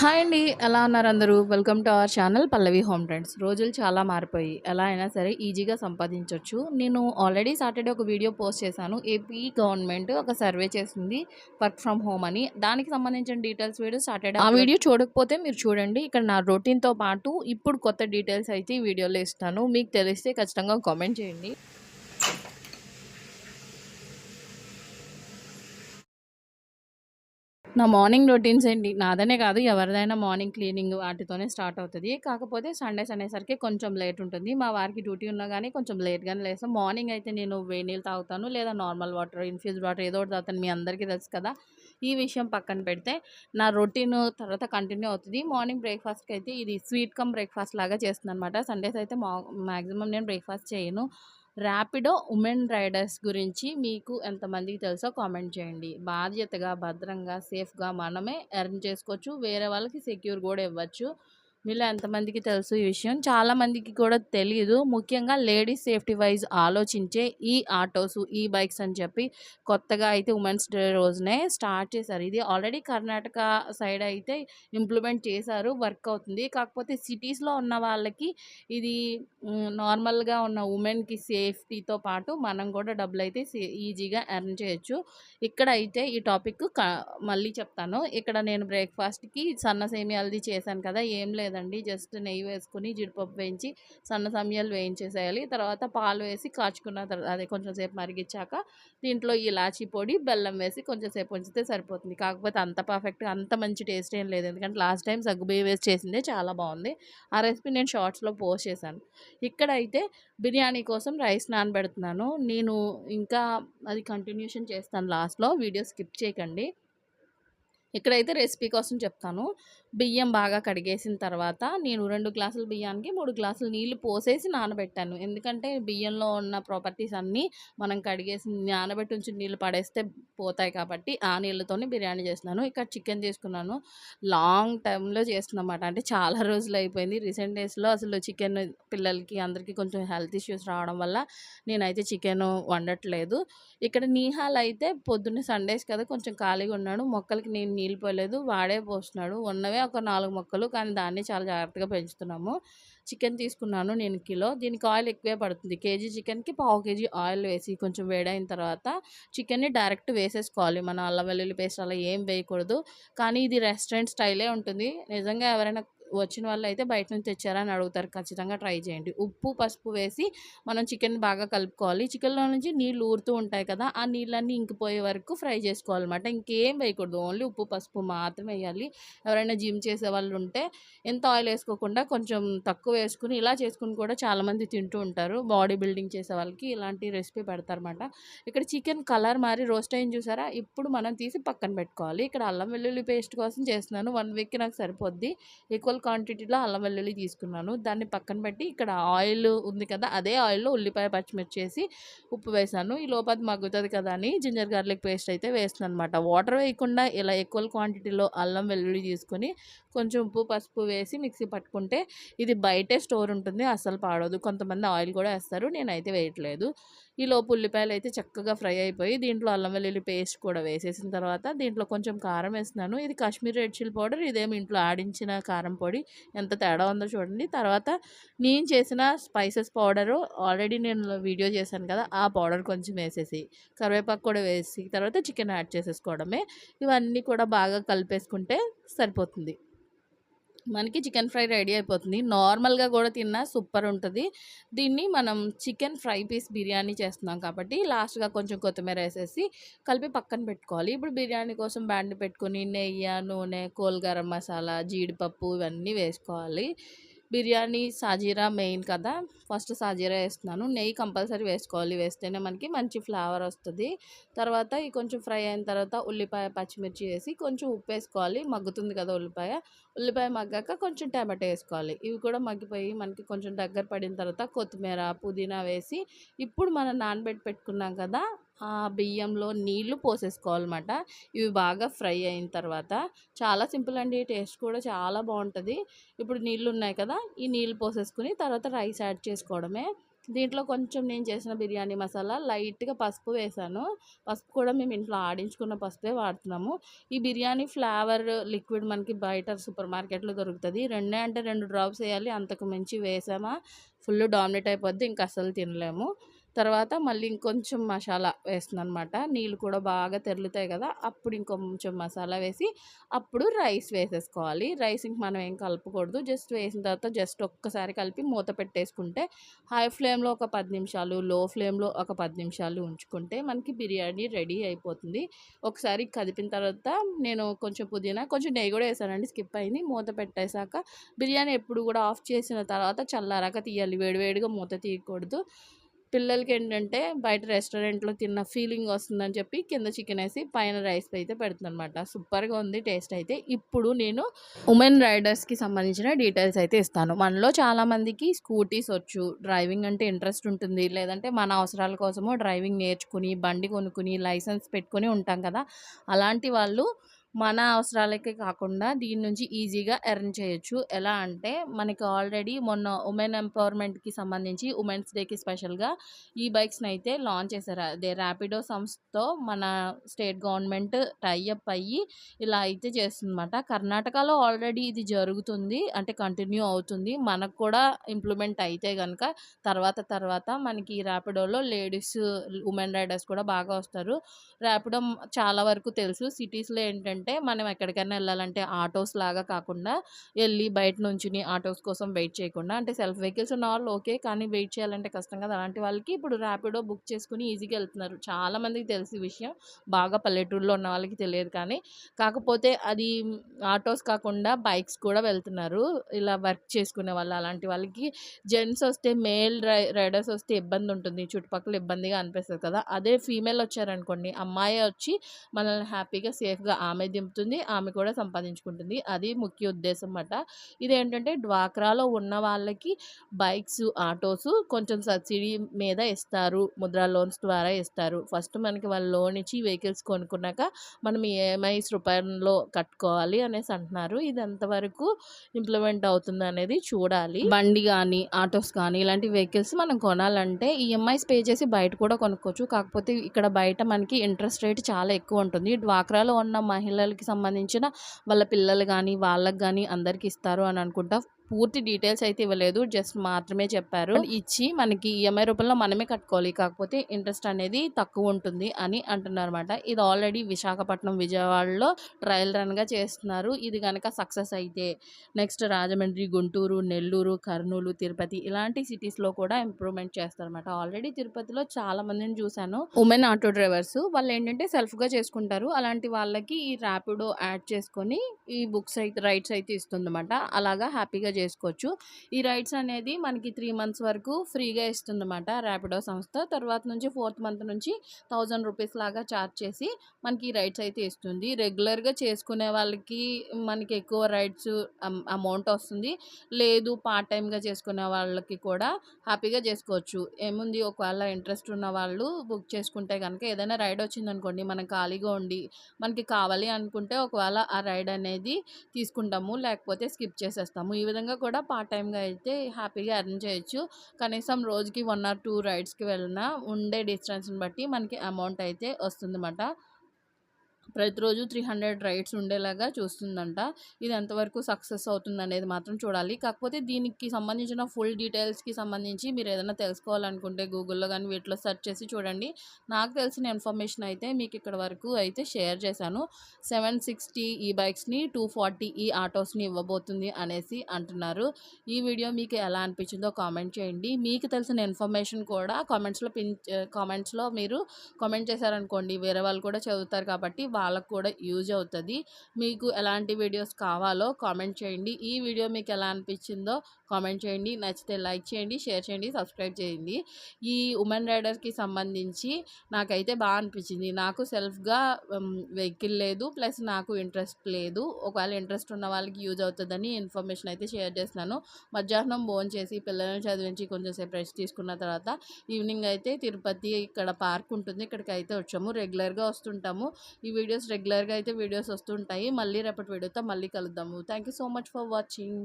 Hi అండి. ఎలా ఉన్నారు అందరూ? Welcome to our channel Pallavi home trends రోజులు చాలా మారిపోయి ఎలా అయినా సరే ఈజీగా సంపాదించవచ్చు నేను ఆల్రెడీ సాటర్డే ఒక వీడియో పోస్ట్ చేశాను. ఏపీ గవర్నమెంట్ ఒక సర్వే చేసింది వర్క్ ఫ్రమ్ హోమ్ అని. దానికి సంబంధించిన డీటెయిల్స్ వీడియో సాటర్డే ఆ వీడియో చూడకపోతే మీరు చూడండి. ఇక్కడ నా రొటీన్తో పాటు ఇప్పుడు కొత్త డీటెయిల్స్ అయితే ఈ వీడియోలో ఇస్తాను. మీకు తెలిస్తే ఖచ్చితంగా కామెంట్ చేయండి. నా మార్నింగ్ రొటీన్స్ ఏంటి? నాదనే కాదు ఎవరిదైనా మార్నింగ్ క్లీనింగ్ వాటితోనే స్టార్ట్ అవుతుంది. కాకపోతే సండేస్ అనేసరికి కొంచెం లేట్ ఉంటుంది. మా వారికి డ్యూటీ ఉన్నా కానీ కొంచెం లేట్గానే లేస్తాం. మార్నింగ్ అయితే నేను వేడి నీళ్ళు తాగుతాను లేదా నార్మల్ వాటర్ ఇన్ఫ్యూజ్ వాటర్ ఏదో ఒకటి తాగుతాను. మీ అందరికీ తెలుసు కదా ఈ విషయం పక్కన పెడితే నా రొటీన్ తర్వాత కంటిన్యూ అవుతుంది. మార్నింగ్ బ్రేక్ఫాస్ట్కి అయితే ఇది స్వీట్ కమ్ బ్రేక్ఫాస్ట్ లాగా చేస్తుంది అనమాట సండేస్ అయితే మా మ్యాక్సిమం నేను బ్రేక్ఫాస్ట్ చేయను. ర్యాపిడో ఉమెన్ రైడర్స్ గురించి మీకు ఎంతమందికి తెలుసో కామెంట్ చేయండి. బాధ్యతగా భద్రంగా సేఫ్గా మనమే ఎర్న్ చేసుకోవచ్చు. వేరే వాళ్ళకి సెక్యూర్ కూడా ఇవ్వచ్చు. మీలో ఎంతమందికి తెలుసు ఈ విషయం? చాలామందికి కూడా తెలియదు ముఖ్యంగా లేడీస్ సేఫ్టీ వైజ్ ఆలోచించే ఈ ఆటోస్ ఈ బైక్స్ అని చెప్పి కొత్తగా అయితే ఉమెన్స్ డే రోజునే స్టార్ట్ చేశారు. ఇది ఆల్రెడీ కర్ణాటక సైడ్ అయితే ఇంప్లిమెంట్ చేశారు వర్క్ అవుతుంది. కాకపోతే సిటీస్లో ఉన్న వాళ్ళకి ఇది నార్మల్గా ఉన్న ఉమెన్కి సేఫ్టీతో పాటు మనం కూడా డబ్బులు అయితే ఈజీగా ఎర్న్ చేయొచ్చు. ఇక్కడ అయితే ఈ టాపిక్ మళ్ళీ చెప్తాను. ఇక్కడ నేను బ్రేక్ఫాస్ట్కి సన్న సేమియాలది చేశాను కదా ఏం లేదు. లేదండి. జస్ట్ నెయ్యి వేసుకుని జీడిపప్పు వేయించి సన్న సమయాలు వేయించేసేయాలి. తర్వాత పాలు వేసి కాచుకున్న తర్వాత అదే కొంచెం సేపు మరిగించాక దీంట్లో ఇలాచీ పొడి బెల్లం వేసి కొంచెం సేపు ఉంచితే సరిపోతుంది. కాకపోతే అంత పర్ఫెక్ట్గా అంత మంచి టేస్ట్ ఏం లేదు. ఎందుకంటే లాస్ట్ టైం సగ్గుబియ్య వేసి చేసిందే చాలా బాగుంది. ఆ రెసిపీ నేను షార్ట్స్లో పోస్ట్ చేశాను. ఇక్కడైతే బిర్యానీ కోసం రైస్ నానబెడుతున్నాను. నేను ఇంకా అది కంటిన్యూషన్ చేస్తాను లాస్ట్లో. వీడియో స్కిప్ చేయకండి. ఇక్కడైతే రెసిపీ కోసం చెప్తాను. బియ్యం బాగా కడిగేసిన తర్వాత నేను రెండు గ్లాసుల బియ్యానికి మూడు గ్లాసులు నీళ్ళు పోసేసి నానబెట్టాను. ఎందుకంటే బియ్యంలో ఉన్న ప్రాపర్టీస్ అన్నీ మనం కడిగేసి నానబెట్టి ఉంచి నీళ్ళు పడేస్తే పోతాయి కాబట్టి ఆ నీళ్ళతోనే బిర్యానీ చేస్తున్నాను. ఇక్కడ చికెన్ చేసుకున్నాను. లాంగ్ టైంలో చేస్తున్నమాట. అంటే చాలా రోజులు అయిపోయింది. రీసెంట్ డేస్లో అసలు చికెన్ పిల్లలకి అందరికీ కొంచెం హెల్త్ ఇష్యూస్ రావడం వల్ల నేనైతే చికెన్ వండట్లేదు. ఇక్కడ నీహాల్ అయితే పొద్దున్నే సండేస్ కదా కొంచెం ఖాళీగా ఉన్నాడు మొక్కలకి నేను నీళ్ళు పోయలేదు. వాడే పోస్తున్నాడు. ఉన్నవే ఒక నాలుగు మొక్కలు కానీ దాన్ని చాలా జాగ్రత్తగా పెంచుతున్నాము. చికెన్ తీసుకున్నాను నేను కిలో. దీనికి ఆయిల్ ఎక్కువే పడుతుంది. కేజీ చికెన్కి పావు కేజీ ఆయిల్ వేసి కొంచెం వేడైన తర్వాత చికెన్ని డైరెక్ట్ వేసేసుకోవాలి. మన అల్లం వెల్లుల్లి పేస్ట్ అలా ఏం వేయకూడదు. కానీ ఇది రెస్టారెంట్ స్టైలే ఉంటుంది. నిజంగా ఎవరైనా వచ్చిన వాళ్ళు అయితే బయట నుంచి తెచ్చారని అడుగుతారు. ఖచ్చితంగా ట్రై చేయండి. ఉప్పు పసుపు వేసి మనం చికెన్ బాగా కలుపుకోవాలి. చికెన్లో నుంచి నీళ్ళు ఊరుతూ ఉంటాయి కదా ఆ నీళ్ళన్నీ ఇంకిపోయే వరకు ఫ్రై చేసుకోవాలన్నమాట. ఇంకేం వేయకూడదు. ఓన్లీ ఉప్పు పసుపు మాత్రమే వేయాలి. ఎవరైనా జిమ్ చేసే వాళ్ళు ఉంటే ఎంత ఆయిల్ వేసుకోకుండా కొంచెం తక్కువ వేసుకుని ఇలా చేసుకుని కూడా చాలామంది తింటూ ఉంటారు. బాడీ బిల్డింగ్ చేసే వాళ్ళకి ఇలాంటి రెసిపీ పెడతారన్నమాట. ఇక్కడ చికెన్ కలర్ మారి రోస్ట్ అయిన చూసారా? ఇప్పుడు మనం తీసి పక్కన పెట్టుకోవాలి. ఇక్కడ అల్లం వెల్లుల్లి పేస్ట్ కోసం చేస్తున్నాను. వన్ వీక్కి నాకు సరిపోద్ది. ఈక్వల్ క్వాంటిటీలో అల్లం వెల్లుల్లి తీసుకున్నాను. దాన్ని పక్కన పెట్టి ఇక్కడ ఆయిల్ ఉంది కదా అదే ఆయిల్లో ఉల్లిపాయ పచ్చిమిర్చి వేసి ఉప్పు వేసాను. ఈ లోపల మగ్గుతుంది కదా అని జింజర్ గార్లిక్ పేస్ట్ అయితే వేస్తాను అనమాట వాటర్ వేయకుండా ఇలా ఎక్కువ క్వాంటిటీలో అల్లం వెల్లుల్లి తీసుకొని కొంచెం ఉప్పు పసుపు వేసి మిక్సీ పట్టుకుంటే ఇది బయటే స్టోర్ ఉంటుంది అస్సలు పాడవదు. కొంతమంది ఆయిల్ కూడా వేస్తారు నేనైతే వేయట్లేదు. ఈ లోపు ఉల్లిపాయలు అయితే చక్కగా ఫ్రై అయిపోయి దీంట్లో అల్లం వెల్లుల్లి పేస్ట్ కూడా వేసేసిన తర్వాత దీంట్లో కొంచెం కారం వేస్తున్నాను. ఇది కాశ్మీర్ రెడ్ చిల్లీ పౌడర్ ఇదేమి ఇంట్లో ఆడించిన కారం పొడి. ఎంత తేడా ఉందో చూడండి. తర్వాత నేను చేసిన స్పైసెస్ పౌడరు ఆల్రెడీ నేను వీడియో చేశాను కదా ఆ పౌడర్ కొంచెం వేసేసి కరివేపాకు కూడా వేసి తర్వాత చికెన్ యాడ్ చేసేసుకోవడమే. ఇవన్నీ కూడా బాగా కలిపేసుకుంటే సరిపోతుంది. మనకి చికెన్ ఫ్రై రెడీ అయిపోతుంది. నార్మల్గా కూడా తిన్నా సూపర్ ఉంటుంది. దీన్ని మనం చికెన్ ఫ్రై పీస్ బిర్యానీ చేస్తున్నాం కాబట్టి లాస్ట్గా కొంచెం కొత్తిమీర వేసేసి కలిపి పక్కన పెట్టుకోవాలి. ఇప్పుడు బిర్యానీ కోసం బ్యాండ్ పెట్టుకొని నెయ్యి నూనె కోల్ గరం మసాలా జీడిపప్పు ఇవన్నీ వేసుకోవాలి. బిర్యానీ సాజీరా మెయిన్ కదా. ఫస్ట్ సాజీరా వేస్తున్నాను. నెయ్యి కంపల్సరీ వేసుకోవాలి. వేస్తేనే మనకి మంచి ఫ్లేవర్ వస్తుంది. తర్వాత ఈ కొంచెం ఫ్రై అయిన తర్వాత ఉల్లిపాయ పచ్చిమిర్చి వేసి కొంచెం ఉప్పు వేసుకోవాలి. మగ్గుతుంది కదా ఉల్లిపాయ. ఉల్లిపాయ మగ్గాక కొంచెం టమాటో వేసుకోవాలి. ఇవి కూడా మగ్గిపోయి మనకి కొంచెం దగ్గర పడిన తర్వాత కొత్తిమీర పుదీనా వేసి ఇప్పుడు మనం నానబెట్టి పెట్టుకున్నాం కదా బియ్యంలో నీళ్ళు పోసేసుకోవాలన్నమాట. ఇవి బాగా ఫ్రై అయిన తర్వాత చాలా సింపుల్ అండి టేస్ట్ కూడా చాలా బాగుంటుంది. ఇప్పుడు నీళ్ళు ఉన్నాయి కదా ఈ నీళ్ళు పోసేసుకుని తర్వాత రైస్ యాడ్ చేసుకోవడమే. దీంట్లో కొంచెం నేను చేసిన బిర్యానీ మసాలా లైట్గా పసుపు వేసాను. పసుపు కూడా మేము ఇంట్లో ఆడించుకున్న పసుపే వాడుతున్నాము. ఈ బిర్యానీ ఫ్లేవర్ లిక్విడ్ మనకి బయట సూపర్ మార్కెట్లో దొరుకుతుంది. రెండే అంటే రెండు డ్రాప్స్ వేయాలి అంతకు మించి వేసామా ఫుల్ డామినేట్ అయిపోద్ది ఇంకా అసలు తినలేము. తర్వాత మళ్ళీ ఇంకొంచెం మసాలా వేస్తుంది అనమాట నీళ్ళు కూడా బాగా తెరులుతాయి కదా అప్పుడు ఇంకొంచెం మసాలా వేసి అప్పుడు రైస్ వేసేసుకోవాలి. రైస్ ఇంక మనం ఏం కలపకూడదు. జస్ట్ వేసిన తర్వాత జస్ట్ ఒక్కసారి కలిపి మూత పెట్టేసుకుంటే హై ఫ్లేమ్లో ఒక పది నిమిషాలు లో ఫ్లేమ్లో ఒక పది నిమిషాలు ఉంచుకుంటే మనకి బిర్యానీ రెడీ అయిపోతుంది. ఒకసారి కదిపిన తర్వాత నేను కొంచెం పుదీనా కొంచెం నెయ్యి కూడా వేసానండి స్కిప్ అయింది. మూత పెట్టేశాక బిర్యానీ ఎప్పుడు కూడా ఆఫ్ చేసిన తర్వాత చల్లారాక తీయాలి. వేడివేడిగా మూత తీయకూడదు. పిల్లలకి ఏంటంటే బయట రెస్టారెంట్లో తిన్న ఫీలింగ్ వస్తుందని చెప్పి కింద చికెన్ వేసి పైన రైస్ అయితే పెడుతుంది అనమాట సూపర్గా ఉంది టేస్ట్ అయితే. ఇప్పుడు నేను ఉమెన్ రైడర్స్కి సంబంధించిన డీటెయిల్స్ అయితే ఇస్తాను. మనలో చాలామందికి స్కూటీస్ వచ్చు డ్రైవింగ్ అంటే ఇంట్రెస్ట్ ఉంటుంది. లేదంటే మన అవసరాల కోసమో డ్రైవింగ్ నేర్చుకుని బండి కొనుక్కుని లైసెన్స్ పెట్టుకొని ఉంటాం కదా. అలాంటి వాళ్ళు మన అవసరాలకే కాకుండా దీని నుంచి ఈజీగా ఎర్న్ చేయొచ్చు. ఎలా అంటే మనకి ఆల్రెడీ మొన్న ఉమెన్ ఎంపవర్మెంట్కి సంబంధించి ఉమెన్స్ డేకి స్పెషల్గా ఈ బైక్స్ని అయితే లాంచ్ చేశారు. అదే ర్యాపిడో సంస్థతో మన స్టేట్ గవర్నమెంట్ టైఅప్ అయ్యి ఇలా అయితే చేస్తుందన్నమాట. కర్ణాటకలో ఆల్రెడీ ఇది జరుగుతుంది. అంటే కంటిన్యూ అవుతుంది. మనకు కూడా ఇంప్లిమెంట్ అయితే కనుక తర్వాత తర్వాత మనకి ర్యాపిడోలో లేడీస్ ఉమెన్ రైడర్స్ కూడా బాగా వస్తారు. ర్యాపిడో చాలా వరకు తెలుసు. సిటీస్లో ఏంటంటే మనం ఎక్కడికైనా వెళ్ళాలంటే ఆటోస్ లాగా కాకుండా వెళ్ళి బయట నుంచుని ఆటోస్ కోసం వెయిట్ చేయకుండా అంటే సెల్ఫ్ వెహికల్స్ ఉన్న వాళ్ళు ఓకే కానీ వెయిట్ చేయాలంటే కష్టం కదా. అలాంటి వాళ్ళకి ఇప్పుడు ర్యాపిడో బుక్ చేసుకుని ఈజీగా వెళ్తున్నారు. చాలా మందికి తెలిసి విషయం. బాగా పల్లెటూరులో ఉన్న వాళ్ళకి తెలియదు కానీ. కాకపోతే అది ఆటోస్ కాకుండా బైక్స్ కూడా వెళ్తున్నారు. ఇలా వర్క్ చేసుకునే వాళ్ళు అలాంటి వాళ్ళకి జెంట్స్ వస్తే మేల్ రై రైడర్స్ వస్తే ఇబ్బంది ఉంటుంది. చుట్టుపక్కల ఇబ్బందిగా అనిపిస్తుంది కదా. అదే ఫీమేల్ వచ్చారనుకోండి అమ్మాయి వచ్చి మనల్ని హ్యాపీగా సేఫ్గా ఆమె దింపుతుంది ఆమె కూడా సంపాదించుకుంటుంది. అది ముఖ్య ఉద్దేశం అన్నమాట ఇదేంటంటే డ్వాక్రాలో ఉన్న వాళ్ళకి బైక్స్ ఆటోస్ కొంచెం సబ్సిడీ మీద ఇస్తారు. ముద్రా లోన్స్ ద్వారా ఇస్తారు. ఫస్ట్ మనకి వాళ్ళు లోన్ ఇచ్చి వెహికల్స్ కొనుక్కున్నాక మనం ఈఎంఐస్ రూపాయల్లో కట్టుకోవాలి అనేసి అంటున్నారు. ఇది ఎంతవరకు ఇంప్లిమెంట్ అవుతుంది అనేది చూడాలి. బండి కానీ ఆటోస్ కానీ ఇలాంటి వెహికల్స్ మనం కొనాలంటే ఈఎంఐస్ పే చేసి బయట కూడా కొనుక్కోవచ్చు. కాకపోతే ఇక్కడ బయట మనకి ఇంట్రెస్ట్ రేట్ చాలా ఎక్కువ ఉంటుంది. డ్వాక్రాలో ఉన్న మహిళ పిల్లలకి సంబంధించిన వాళ్ళ పిల్లలు కానీ వాళ్ళకి కానీ అందరికి ఇస్తారు అని అనుకుంటా. పూర్తి డీటెయిల్స్ అయితే ఇవ్వలేదు. జస్ట్ మాత్రమే చెప్పారు. ఇచ్చి మనకి ఈఎంఐ రూపంలో మనమే కట్టుకోవాలి. కాకపోతే ఇంట్రెస్ట్ అనేది తక్కువ ఉంటుంది అని అంటున్నారు అనమాట ఇది ఆల్రెడీ విశాఖపట్నం విజయవాడలో ట్రయల్ రన్గా చేస్తున్నారు. ఇది కనుక సక్సెస్ అయితే నెక్స్ట్ రాజమండ్రి గుంటూరు నెల్లూరు కర్నూలు తిరుపతి ఇలాంటి సిటీస్లో కూడా ఇంప్రూవ్మెంట్ చేస్తారన్నమాట. ఆల్రెడీ తిరుపతిలో చాలా మందిని చూశాను. ఉమెన్ ఆటో డ్రైవర్స్ వాళ్ళు ఏంటంటే సెల్ఫ్గా చేసుకుంటారు. అలాంటి వాళ్ళకి ఈ ర్యాపిడో యాడ్ చేసుకొని ఈ బుక్స్ అయితే రైట్స్ అయితే ఇస్తుందన్నమాట. అలాగా హ్యాపీగా చేసుకోవచ్చు. ఈ రైడ్స్ అనేది మనకి త్రీ మంత్స్ వరకు ఫ్రీగా ఇస్తుందన్నమాట ర్యాపిడో సంస్థ. తర్వాత నుంచి ఫోర్త్ మంత్ నుంచి థౌజండ్ రూపీస్ లాగా ఛార్జ్ చేసి మనకి ఈ రైడ్స్ అయితే ఇస్తుంది. రెగ్యులర్గా చేసుకునే వాళ్ళకి మనకి ఎక్కువ రైడ్స్ అమౌంట్ వస్తుంది. లేదు పార్ట్ టైంగా చేసుకునే వాళ్ళకి కూడా హ్యాపీగా చేసుకోవచ్చు. ఏముంది? ఒకవేళ ఇంట్రెస్ట్ ఉన్న వాళ్ళు బుక్ చేసుకుంటే కనుక ఏదైనా రైడ్ వచ్చిందనుకోండి మనం ఖాళీగా ఉండి మనకి కావాలి అనుకుంటే ఒకవేళ ఆ రైడ్ అనేది తీసుకుంటాము లేకపోతే స్కిప్ చేసేస్తాము. ఈ విధంగా కూడా పార్ట్ టైంగా అయితే హ్యాపీగా అర్న్ చేయొచ్చు. కనీసం రోజుకి వన్ ఆర్ టూ రైడ్స్కి వెళ్ళినా ఉండే డిస్టెన్స్ని బట్టి మనకి అమౌంట్ అయితే వస్తుందన్నమాట. ప్రతిరోజు త్రీ హండ్రెడ్ రైడ్స్ ఉండేలాగా చూస్తుందంట. ఇది ఎంతవరకు సక్సెస్ అవుతుంది అనేది మాత్రం చూడాలి. కాకపోతే దీనికి సంబంధించిన ఫుల్ డీటెయిల్స్కి సంబంధించి మీరు ఏదైనా తెలుసుకోవాలనుకుంటే గూగుల్లో కానీ వీటిలో సెర్చ్ చేసి చూడండి. నాకు తెలిసిన ఇన్ఫర్మేషన్ అయితే మీకు ఇక్కడ వరకు అయితే షేర్ చేశాను. సెవెన్ సిక్స్టీ ఈ బైక్స్ని టూ ఫార్టీ ఈ ఆటోస్ని ఇవ్వబోతుంది అనేసి అంటున్నారు. ఈ వీడియో మీకు ఎలా అనిపించిందో కామెంట్ చేయండి. మీకు తెలిసిన ఇన్ఫర్మేషన్ కూడా కామెంట్స్లో పిన్ కామెంట్స్లో మీరు కామెంట్ చేశారనుకోండి. వేరే వాళ్ళు కూడా చదువుతారు కాబట్టి వాళ్ళకు కూడా యూజ్ అవుతుంది. మీకు ఎలాంటి వీడియోస్ కావాలో కామెంట్ చేయండి. ఈ వీడియో మీకు ఎలా అనిపించిందో కామెంట్ చేయండి. నచ్చితే లైక్ చేయండి షేర్ చేయండి సబ్స్క్రైబ్ చేయండి. ఈ ఉమెన్ రైడర్కి సంబంధించి నాకైతే బాగా అనిపించింది. నాకు సెల్ఫ్గా వెహికల్ లేదు. ప్లస్ నాకు ఇంట్రెస్ట్ లేదు. ఒకవేళ ఇంట్రెస్ట్ ఉన్న వాళ్ళకి యూజ్ అవుతుందని ఇన్ఫర్మేషన్ అయితే షేర్ చేస్తున్నాను. మధ్యాహ్నం భోజనం చేసి పిల్లల్ని చదివించి కొంచెం సేపు రెస్ట్ తీసుకున్న తర్వాత ఈవినింగ్ అయితే తిరుపతి ఇక్కడ పార్క్ ఉంటుంది. ఇక్కడికి అయితే వచ్చాము. రెగ్యులర్గా వస్తుంటాము. ఈ వీడియోస్ రెగ్యులర్గా అయితే వీడియోస్ వస్తుంటాయి. మళ్ళీ రేపటి వీడియోతో మళ్ళీ కలుద్దాము. Thank you so much for watching